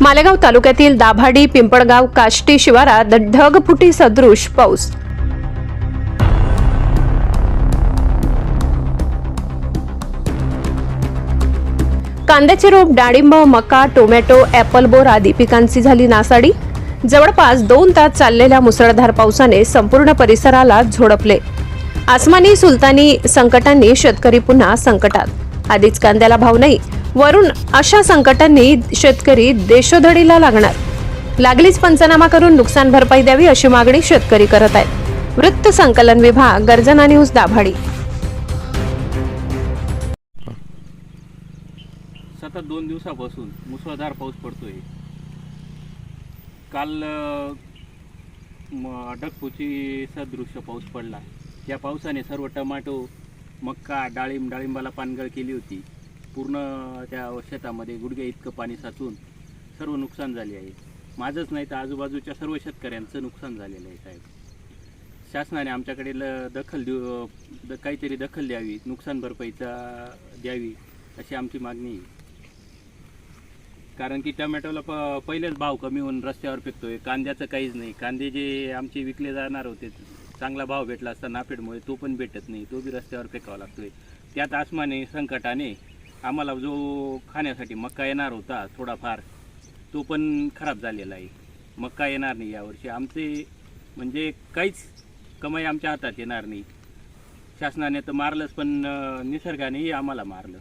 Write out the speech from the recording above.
मालेगाव तालुक्यातील दाभाडी पिंपळगाव काष्टी शिवारात ढगफुटी सदृश पाऊस. कांद्याचे रोप डाळिंब मका टोमॅटो ऍपल बोर आदी पिकांची झाली नासाडी. जवळपास दोन तास चाललेल्या मुसळधार पावसाने संपूर्ण परिसराला झोडपले. आसमानी सुलतानी संकटांनी शेतकरी पुन्हा संकटात. आधीच कांद्याला भाव नाही वरून अशा संकटांनी शेतकरी देशोधडीला लागणार. लागलीच पंचनामा करून नुकसान भरपाई द्यावी अशी मागणी शेतकरी करत आहेत. वृत्त संकलन विभाग गर्जना न्यूज दाभाडी. सतत दोन दिवसापासून मुसळधार पाऊस पडतोय. काल अ, म- सदृश्य पाऊस पडला. या पावसाने सर्व टमाटो मक्का डाळिंब डाळिंबाला पानगळ केली होती. पूर्ण त्या शेतामध्ये गुडघ्या इतकं पाणी साचून सर्व नुकसान झाले आहे. माझंच नाही तर आजूबाजूच्या सर्व शेतकऱ्यांचं नुकसान झालेलं आहे साहेब. शासनाने आमच्याकडे ल दखल देऊ द- काहीतरी दखल द्यावी नुकसान भरपाईचा द्यावी अशी आमची मागणी आहे. कारण की टमॅटोला प पहिलेच भाव कमी होऊन रस्त्यावर फेकतोय कांद्याचं काहीच नाही. कांदे जे आमचे विकले जाणार होते चांगला भाव भेटला असता नाफेडमुळे तो पण भेटत नाही तो बी रस्त्यावर फेकावा लागतोय. त्यात आसमाने संकटाने आम्हाला जो खाण्यासाठी मक्का येणार होता थोडाफार तो पण खराब झालेला आहे. मक्का येणार नाही यावर्षी आमचे म्हणजे काहीच कमाई आमच्या हातात येणार नाही. शासनाने तर मारलंच पण निसर्गानेही आम्हाला मारलं.